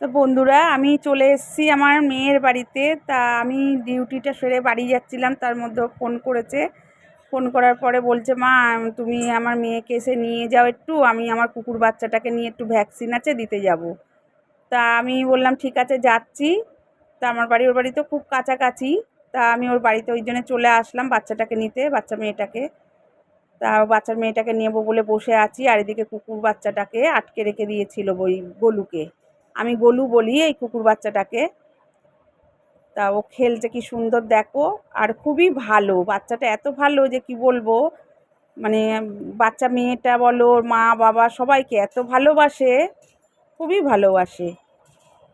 তো বন্ধুরা, আমি চলে এসেছি আমার মেয়ের বাড়িতে। তা আমি ডিউটিটা সেরে বাড়ি যাচ্ছিলাম, তার মধ্যে ফোন করেছে। ফোন করার পরে বলছে, মা, তুমি আমার মেয়েকে এসে নিয়ে যাও একটু, আমি আমার কুকুর বাচ্চাটাকে নিয়ে একটু ভ্যাকসিন আছে, দিতে যাব। তা আমি বললাম, ঠিক আছে, যাচ্ছি। তা আমার বাড়ি, ওর বাড়ি তো খুব কাছাকাছি। তা আমি ওর বাড়িতে ওই জন্য চলে আসলাম বাচ্চাটাকে নিতে, বাচ্চা মেয়েটাকে। তা বাচ্চার মেয়েটাকে নেব বলে বসে আছি, আর এদিকে কুকুর বাচ্চাটাকে আটকে রেখে দিয়েছিল ওই গোলুকে আমি গোলু বলি এই কুকুর বাচ্চাটাকে। তা ও খেলছে কি সুন্দর, দেখো। আর খুবই ভালো, বাচ্চাটা এত ভালো যে কি বলব? মানে বাচ্চা মেয়েটা বলো মা, বাবা সবাইকে এত ভালোবাসে, খুবই ভালোবাসে।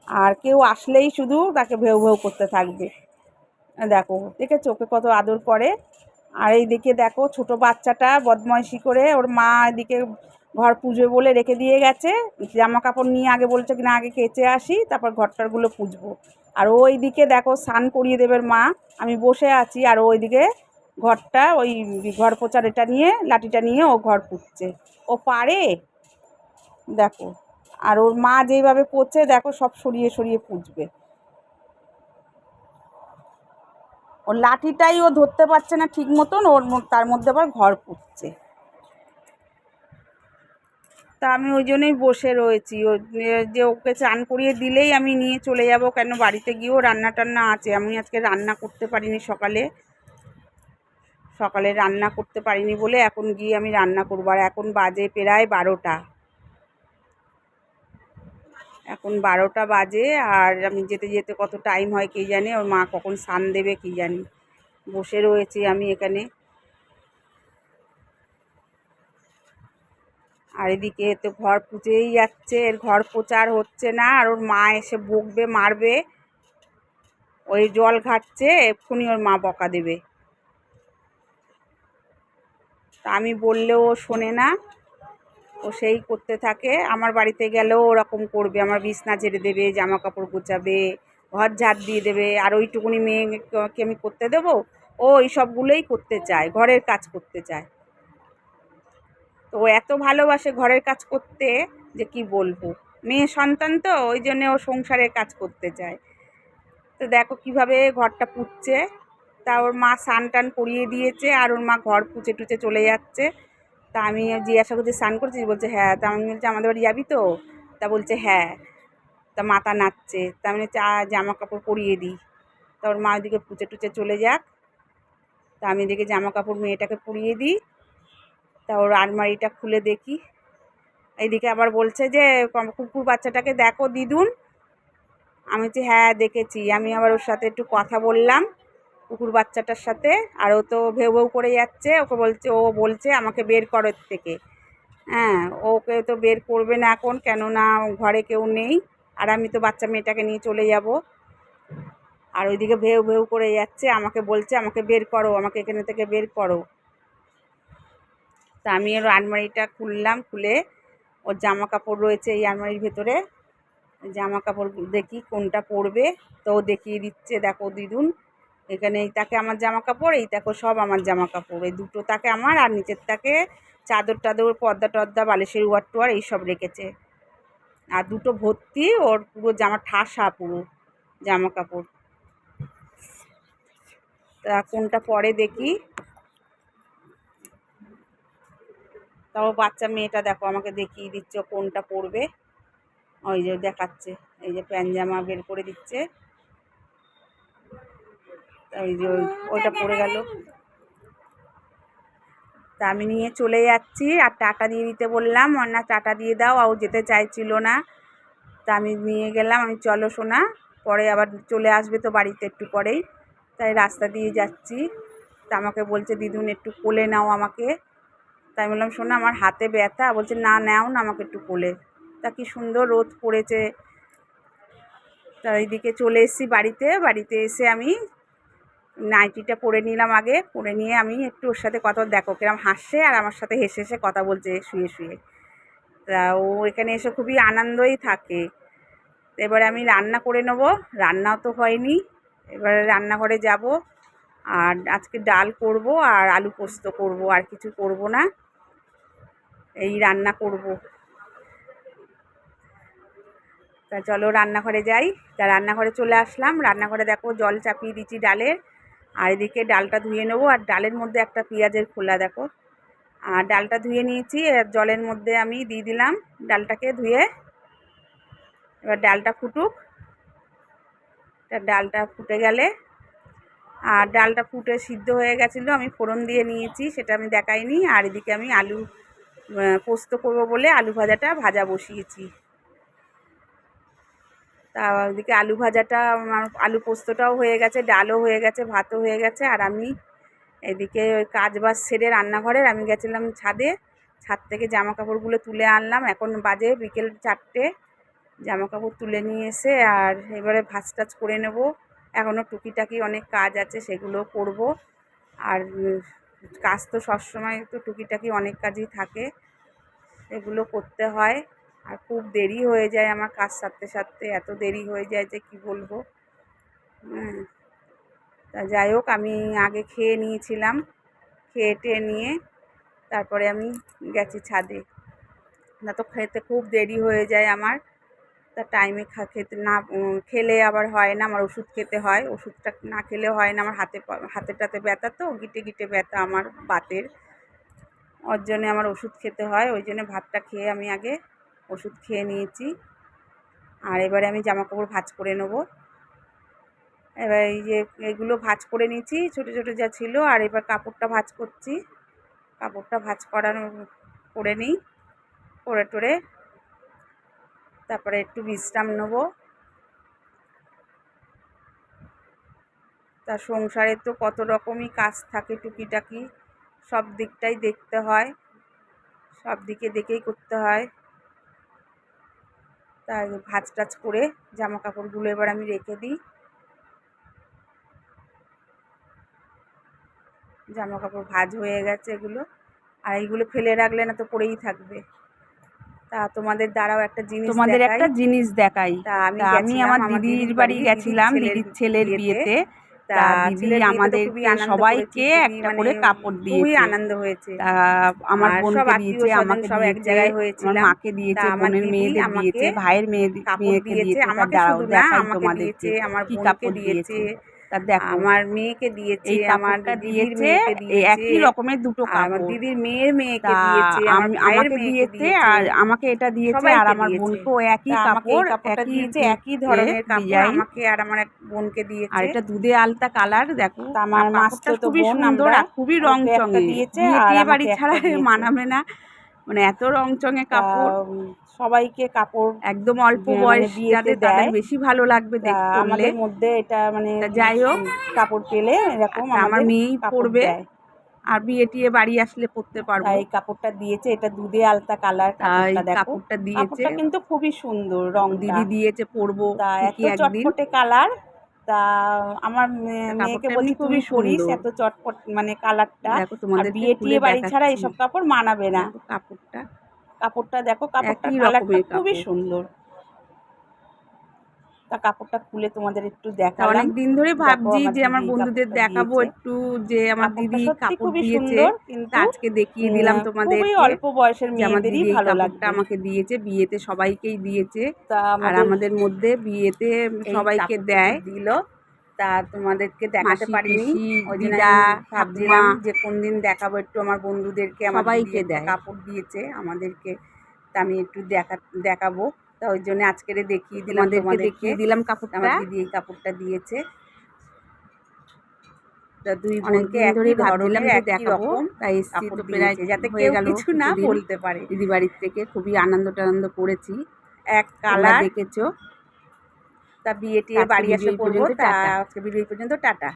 আর কেউ আসলেই শুধু তাকে ভেউ ভেউ করতে থাকবে। দেখো দেখে চোখে কত আদর করে। আর এইদিকে দেখো, ছোট বাচ্চাটা বদমাইশি করে ওর মা এদিকে ঘর পুজো বলে রেখে দিয়ে গেছে। জামা কাপড় নিয়ে আগে বলছে কিনা আগে কেচে আসি, তারপর ঘরটারগুলো পুজবো। আর ওই দিকে দেখো, স্নান করিয়ে দেবের মা। আমি বসে আছি, আর ওই দিকে ঘরটা, ওই ঘর পোচার এটা নিয়ে, লাঠিটা নিয়ে ও ঘর পুচ্ছে ও পারে? দেখো, আর ওর মা যেইভাবে পচে দেখো, সব সরিয়ে সরিয়ে পুজবে। ওর লাঠিটাই ও ধরতে পারছে না ঠিক মতন, ওর তার মধ্যে আবার ঘর পুচ্ছে তা আমি ওই জন্যই বসে রয়েছি। ও যে ওকে চান করিয়ে দিলেই আমি নিয়ে চলে যাব কেন? বাড়িতে গিয়েও রান্না টান্না আছে। আমি আজকে রান্না করতে পারিনি সকালে। সকালে রান্না করতে পারিনি বলে এখন গিয়ে আমি রান্না করব। আর এখন বাজে প্রায় বারোটা। এখন বারোটা বাজে আর আমি যেতে যেতে কত টাইম হয় কে জানে? ওর মা কখন সান দেবে কী জানি? বসে রয়েছি আমি এখানে। আর এদিকে তো ঘর পুজেই যাচ্ছে, এর ঘর পোচার হচ্ছে না, আর ওর মা এসে বকবে, মারবে। ওই জল ঘাটছে, এক্ষুনি ওর মা বকা দেবে। তা আমি বললেও ও শোনে না, ও সেই করতে থাকে, আমার বাড়িতে গেলেও ওরকম করবে, আমার বিছনা ঝেড়ে দেবে জামা কাপড় গোছাবে, ঘর ঝাড় দিয়ে দেবে, আর ওইটুকুনি মেয়েকে আমি করতে দেবো? ও এই সবগুলোই করতে চায়, ঘরের কাজ করতে চায়। তো এত ভালোবাসে ঘরের কাজ করতে যে কি বলব? মেয়ে সন্তান তো, ওই জন্যে ও সংসারের কাজ করতে চায়। তো দেখো কীভাবে ঘরটা পুচ্ছে তা ওর মা স্নান টান করিয়ে দিয়েছে আর ওর মা ঘর পুচে টুচে চলে যাচ্ছে। তা আমি জিজ্ঞাসা করছি স্নান করছিস বলছে হ্যাঁ। তা আমি বলছি, আমাদের বাড়ি যাবি তো? তা বলছে হ্যাঁ। তা মাথা নাচছে। তা আমি চা জামা কাপড় পরিয়ে দিই। তা ওর মা ওইদিকে পুচে টুচে চলে যাক। তা আমি এদিকে জামা কাপড় মেয়েটাকে পরিয়ে দিই। তা ওর আলমারিটা খুলে দেখি। এইদিকে আবার বলছে যে কুকুর বাচ্চাটাকে দেখো দিদুন। আমি বলছি হ্যাঁ দেখেছি। আমি আবার ওর সাথে একটু কথা বললাম কুকুর বাচ্চাটার সাথে। আর ও তো ভেউ ভেউ করে যাচ্ছে। ওকে বলছে, ও বলছে, আমাকে বের করো থেকে। হ্যাঁ ওকে তো বের করবে না এখন, কেননা ঘরে কেউ নেই। আর আমি তো বাচ্চা মেয়েটাকে নিয়ে চলে যাব। আর ওইদিকে ভেউ ভেউ করে যাচ্ছে। আমাকে বলছে, আমাকে বের করো, আমাকে এখানে থেকে বের করো। তা আমি ওর আলমারিটা খুললাম, খুলে ওর জামা কাপড় রয়েছে এই আলমারির ভেতরে। জামা কাপড় দেখি কোনটা পরবে, তো ও দেখিয়ে দিচ্ছে, দেখো দিদুন, এখানে এই তাকে আমার জামা কাপড় এই দেখো সব আমার জামা কাপড় এই দুটো তাকে আমার আর নিচের তাকে চাদর টাদর, পর্দা টর্দা, বালিশের ওয়ার টোয়ার এইসব রেখেছে। আর দুটো ভর্তি, ওর পুরো জামা ঠাসা পুরো জামা কাপড় তা কোনটা পরে দেখি। তাও বাচ্চা মেয়েটা দেখো, আমাকে দেখিয়ে দিচ্ছে কোনটা পরবে। ওই যে দেখাচ্ছে, এই যে প্যান জামা বের করে দিচ্ছে। ওই যে ওইটা পড়ে গেল। তা আমি নিয়ে চলে যাচ্ছি, আর টাটা দিয়ে দিতে বললাম না টাটা দিয়ে দাও আর যেতে চাইছিল না। তা আমি নিয়ে গেলাম, আমি চলো শোনা পরে আবার চলে আসবে তো বাড়িতে একটু পরেই। তাই রাস্তা দিয়ে যাচ্ছি। তা আমাকে বলছে, দিদুন, একটু কোলে নাও আমাকে। তাই বললাম, শোনো আমার হাতে ব্যথা। বলছে, না, নাও না আমাকে একটু কোলে। তা কি সুন্দর রোদ পড়েছে। তা এইদিকে চলে এসেছি বাড়িতে। বাড়িতে এসে আমি নাইটিটা পরে নিলাম আগে। পরে নিয়ে আমি একটু ওর সাথে কথা দেখো কিরম হাসছে আর আমার সাথে হেসে হেসে কথা বলছে শুয়ে শুয়ে। তা ও এখানে এসে খুবই আনন্দই থাকে। এবারে আমি রান্না করে নেব। রান্নাও তো হয়নি। এবারে রান্নাঘরে যাব। আর আজকে ডাল করব আর আলু পোস্ত করব। আর কিছু করব না। এই রান্না করব। তা চলো রান্নাঘরে যাই। তা রান্নাঘরে চলে আসলাম। রান্নাঘরে দেখো জল চাপিয়ে দিচ্ছি ডালের আর এদিকে ডালটা ধুয়ে নেব। আর ডালের মধ্যে একটা পেঁয়াজের খোলা দেখো। আর ডালটা ধুয়ে নিয়েছি। জলের মধ্যে আমি দিয়ে দিলাম ডালটাকে ধুয়ে। এবার ডালটা ফুটুক। ডালটা ফুটে গেলে। আর ডালটা ফুটে সিদ্ধ হয়ে গেছিল। আমি ফোড়ন দিয়ে নিয়েছি। সেটা আমি দেখাইনি। আর এদিকে আমি আলু পোস্ত করব বলে আলু ভাজাটা ভাজা বসিয়েছি। তা ওইদিকে আলু ভাজাটা আলু পোস্তটাও হয়ে গেছে, ডালও হয়ে গেছে, ভাতও হয়ে গেছে, আর আমি এদিকে ওই কাজ বাজ সেরে রান্নাঘরের আমি গেছিলাম ছাদে। ছাদ থেকে জামা কাপড়গুলো তুলে আনলাম। এখন বাজে বিকেল চারটে। জামা কাপড় তুলে নিয়ে এসে আর এবারে ভাজ টাজ করে নেব। এখনও টুকিটাকি অনেক কাজ আছে, সেগুলো করব। আর কাজ তো সবসময় তো টুকিটাকি অনেক কাজই থাকে, এগুলো করতে হয়। আর খুব দেরি হয়ে যায় আমার কাজ সারতে সারতে, এত দেরি হয়ে যায় যে কি বলব? হ্যাঁ তা যাই হোক, আমি আগে খেয়ে নিয়েছিলাম, খেয়ে টেয়ে নিয়ে তারপরে আমি গেছি ছাদে। না তো খেতে খুব দেরি হয়ে যায় আমার। তা টাইমে খা, খেতে না খেলে আবার হয় না, আমার ওষুধ খেতে হয়। ওষুধটা না খেলে হয় না, আমার হাতে পা- হাতে টাতে ব্যথা তো, গিটে গিটে ব্যথা আমার বাতের। ওর জন্যে আমার ওষুধ খেতে হয়, ওই জন্য ভাতটা খেয়ে আমি আগে ওষুধ খেয়ে নিয়েছি। আর এবারে আমি জামা কাপড় ভাঁজ করে নেব। এবার এই যে এগুলো ভাঁজ করে নিয়েছি, ছোটো ছোটো যা ছিল, আর এবার কাপড়টা ভাঁজ করছি। কাপড়টা ভাঁজ করানো, করে নিই। করে টোরে তারপরে একটু বিশ্রাম নেব। তা সংসারে তো কত রকমই কাজ থাকে টুকিটাকি, সব দিকটাই দেখতে হয়, সব দিকে দেখেই করতে হয়। তাই ভাজ টাজ করে জামা কাপড়গুলো এবার আমি রেখে দিই। জামা কাপড় ভাজ হয়ে গেছে এগুলো, আর এইগুলো ফেলে রাখলে না তো পড়েই থাকবে। তা তোমাদের দ্বারাও একটা জিনিস তোমাদের একটা জিনিস দেখাই। আমি আমার দিদির বাড়ি গেছিলাম দিদির ছেলের বিয়েতে। তা দিদি আমাদের সবাইকে একটা মানে করে কাপড় খুবই আনন্দ হয়েছে। আমার বোনকে দিয়েছে আমাকে সব এক জায়গায় হয়েছিলাম। মাকে দিয়েছে বোনের মেয়েদের দিয়েছে ভাইয়ের মেয়ে মেয়েকে দিয়েছে আমাকে দাঁড়াও দেখাই আমার কি কাপড় দিয়েছে। তা দেখো আমার মেয়েকে দিয়েছে আমার দিয়েছে একই রকমের দুটো আমার দিদির মেয়ের মেয়েকে দিয়েছে আমাকে দিয়েছে আর আমাকে এটা দিয়েছে আর আমার। বোনকেও একই কাপড় একই দিয়েছে একই ধরনের কাপড় আমাকে আর আমার এক বোনকে দিয়েছে। আর এটা দুধে আলতা কালার দেখো আমার মাস্তুতো খুবই সুন্দর আর খুবই রং একটা চঙে দিয়েছে বিয়ে বাড়ি ছাড়া মানাবে না। মানে এত রং চঙে কাপড়। সবাইকে কাপড় একদম অল্প মানে বয়স যাদের তাদের। বেশি ভালো লাগবে আমাদের মধ্যে এটা মানে যাই হোক, কাপড় পেলে এরকম আমার মেয়েই পরবে। আর বিয়ে টিয়ে বাড়ি আসলে পরতে পারব। এই কাপড়টা দিয়েছে এটা দুধে আলতা কালার কাপড়টা দিয়েছে। কিন্তু খুবই সুন্দর রং দিদি দিয়েছে পরবো এত চটপটে কালার। তা আমার মেয়েকে বলছি খুবই পরিস এত চটপট মানে কালারটা। তোমাদের বিয়ে টিয়ে বাড়ি ছাড়া এইসব কাপড় মানাবে না। কাপড়টা। কাপড়টা দেখো কাপড়টা কালারটা খুবই সুন্দর। তা কাপড়টা খুলে তোমাদের একটু দেখালাম। অনেক দিন ধরে ভাবছি যে আমার বন্ধুদের দেখাবো একটু যে আমার দিদি কাপড় দিয়েছে। কিন্তু আজকে দেখিয়ে দিলাম তোমাদের খুবই অল্প বয়সের মেয়েদেরই ভালো লাগবে আমাকে দিয়েছে বিয়েতে সবাইকেই দিয়েছে। আর আমাদের মধ্যে বিয়েতে সবাইকে দেয়। দিল। তা তোমাদেরকে দেখাতে পারিনি। দিদা, ভাবছিলাম যে কোন দিন দেখাবো একটু আমার বন্ধুদেরকে। সবাইকে দেয়। কাপড় দিয়েছে আমাদেরকে। তা আমি একটু দেখা দেখাবো। তা ওই জন্য আজকের দেখিয়ে দিলাম তোমাদেরকে। দেখিয়ে দিলাম কাপড়টা। আমার দিদি এই কাপড়টা দিয়েছে। তা দুই বোনকে একই ধরনের একই রকম তাই কাপড় দিয়েছে যাতে কেউ কিছু না বলতে পারে। দিদি বাড়ির থেকে খুবই আনন্দ টানন্দ করেছি। এক কালার। দেখেছ। তা বিয়ে টিয়ে বাড়ি করব। পর্যন্ত, তা আজকে ভিডিও পর্যন্ত টাটা।